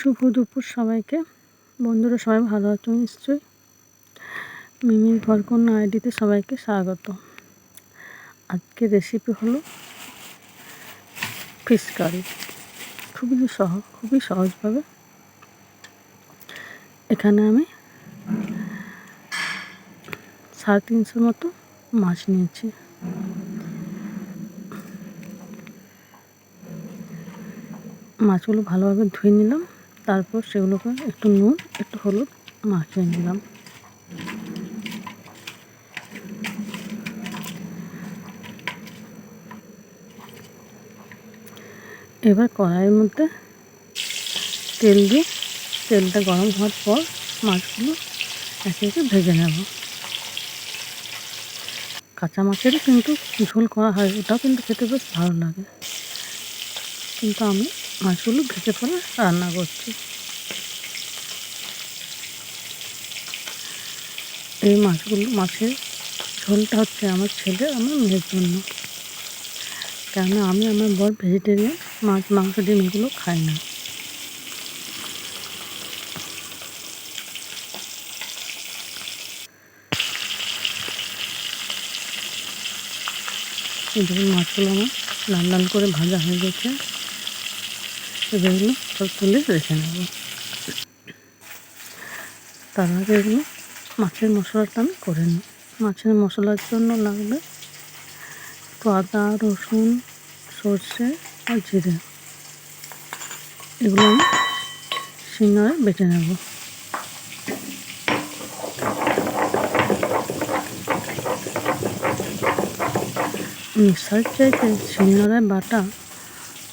শুভ দুপুর সবাইকে। বন্ধুরা সবাই ভালো আছো নিশ্চয়ই? মিমির ঘরকন্যা আইডিতে সবাইকে স্বাগত। আজকে রেসিপি হলো ফিশ কারি খুবই সহজ, খুবই সহজভাবে। এখানে আমি সাড়ে তিনশোর মতো মাছ নিয়েছি। মাছগুলো ভালোভাবে ধুয়ে নিলাম। তারপর সেগুলোকে একটু নুন, একটু হলুদ মাখিয়ে নিলাম। এবার কড়াইয়ের মধ্যে তেল দিয়ে, তেলটা গরম হওয়ার পর মাছগুলো একে একে ভেজে নেব। কাঁচা মাছেরও কিন্তু ঝোল করা হয়, ওটাও কিন্তু খেতে বেশ ভালো লাগে। কিন্তু আমি মাছগুলো ভেজে পরে রান্না করছি। এই মাছগুলো, মাছের ঝোলটা হচ্ছে আমার ছেলে আমার মেয়ের জন্য। কেননা আমি আমার বর ভেজিটেরিয়ান মাছ, মাংস ডিম এগুলো খাই না। দেখুন মাছগুলো আমার লাল লাল করে ভাজা হয়ে গেছে। এগুলো সব তুলে রেখে নেব। তার আগে এগুলো মাছের মশলাটা আমি করে নিই। মাছের মশলার জন্য লাগবে একটু আদা, রসুন, সর্ষে আর জিরে। এগুলো আমি শিঙায় বেটে নেব। মিক্সার চাইতে শিঙারায় বাটা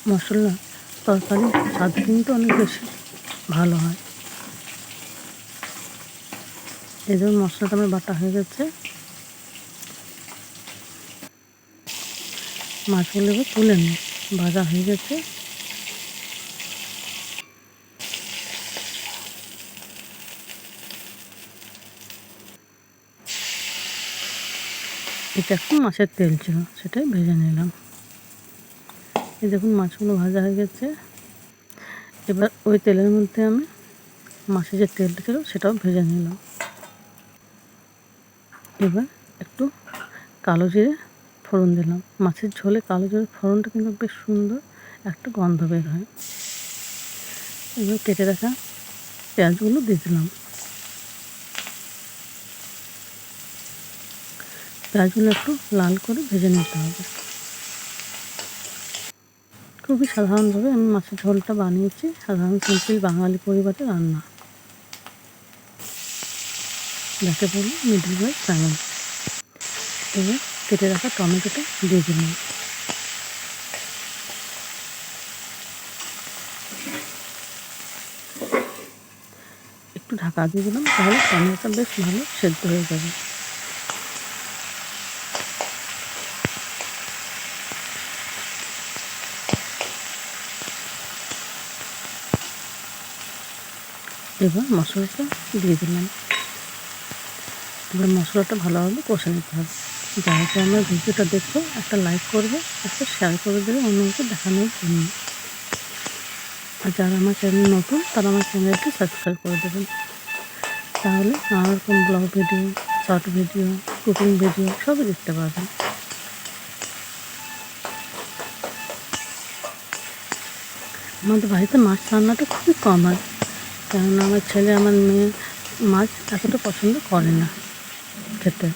মশলা তরকারি স্বাদ কিন্তু অনেক বেশি ভালো হয়। এই ধরুন মশলাটা আমার বাটা হয়ে গেছে। মাছগুলো এবার তুলে নিই। ভাজা হয়ে গেছে। এটা একটু মাছের তেল ছিল, সেটাই ভেজে নিলাম। এই দেখুন, মাছগুলো ভাজা হয়ে গেছে। এবার ওই তেলের মধ্যে আমি মাছের যে তেলটা ছিল, সেটাও ভেজে নিলাম। এবার একটু কালো জিরে ফোড়ন দিলাম। মাছের ঝোলে কালো জিরে ফোড়নটা কিন্তু বেশ সুন্দর একটা গন্ধ বের হয়। এবার কেটে রাখা পেঁয়াজগুলো দিয়ে দিলাম। পেঁয়াজগুলো একটু লাল করে ভেজে নিতে হবে। খুবই সাধারণভাবে আমি মাছের ঝোলটা বানিয়েছি। সাধারণ সিম্পল বাঙালি পরিবারে রান্না। যাকে বলি মিডিল ওয়েজ ফ্যামিলি এবার কেটে রাখা টমেটোটা দিয়ে দিলাম। একটু ঢাকা দিয়ে দিলাম, তাহলে টমেটোটা বেশ ভালো সেদ্ধ হয়ে যাবে। এবার মশলাটা দিয়ে দিলাম। এবার মশলাটা ভালোভাবে কষে নিতে হবে। যারা আমার ভিডিওটা দেখো একটা লাইক করবে, একটা শেয়ার করে দেবে অন্যকে দেখানোর জন্য। আর যারা আমার চ্যানেল নতুন, তারা আমার চ্যানেলটি সাবস্ক্রাইব করে দেবেন। তাহলে নানা রকম blog video short video cooking video সবই দেখতে পাবেন আমাদের বাড়িতে মাছ রান্নাটা খুবই কম হয় কেননা আমার ছেলে, আমার মেয়ে মাছ এতটা পছন্দ করে না। খেতে।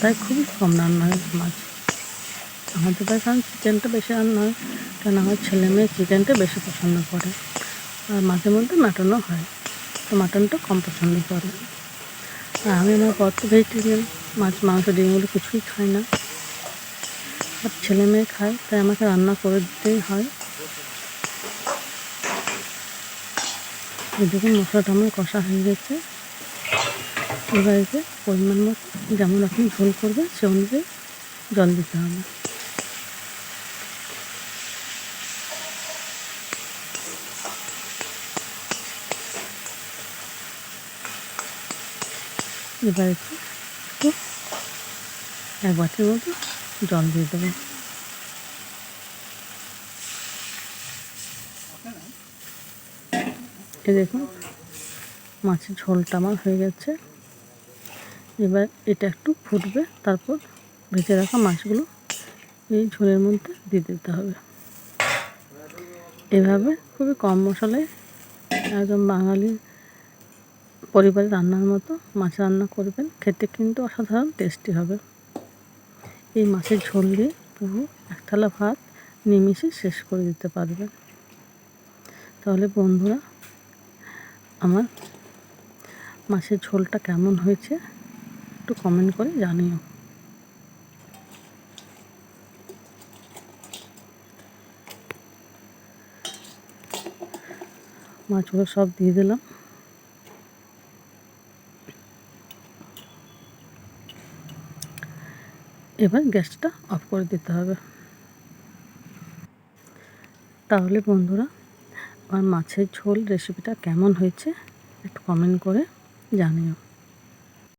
তাই খুবই কম রান্না হয় মাছ আমাদের বাড়ি কারণ চিকেনটা বেশি রান্না হয় কেন আমার ছেলে মেয়ে চিকেনটা বেশি পছন্দ করে। আর মাঝে মধ্যে মাটনও হয়, তো মাটনটা কম পছন্দ করে। আর আমি আমার কত ভেজিটেরিয়ান মাছ, মাংস, ডিমগুলো কিছুই খাই না। আর ছেলে মেয়ে খায়, তাই আমাকে রান্না করে দিতেই হয়। দেখুন মশলাটা আমার কষা হয়ে গেছে। এবার এতে পরিমাণ মতো যেমন আপনি ঝোল করবেন, সে অনুযায়ী জল দিতে হবে। এবার একটু এক বাটির মতো জল দিয়ে দেবো। দেখুন, মাছের ঝোলটা আমার হয়ে গেছে। এবার এটা একটু ফুটবে, তারপর ভেজে রাখা মাছগুলো এই ঝোলের মধ্যে দিয়ে দিতে হবে। এভাবে খুবই কম মশলায় একদম বাঙালি পরিবারে রান্নার মতো মাছ রান্না করবেন, খেতে কিন্তু অসাধারণ টেস্টি হবে। এই মাছের ঝোল দিয়ে পুরো এক থালা ভাত নিমিষে শেষ করে দিতে পারবেন। তাহলে বন্ধুরা, আমার মাছের ঝোলটা কেমন হয়েছে একটু কমেন্ট করে জানিও। মাছগুলো সব দিয়ে দিলাম। এবার গ্যাসটা অফ করে দিতে হবে। তাহলে বন্ধুরা, আমার মাছের ঝোল রেসিপিটা কেমন হয়েছে একটু কমেন্ট করে জানিও।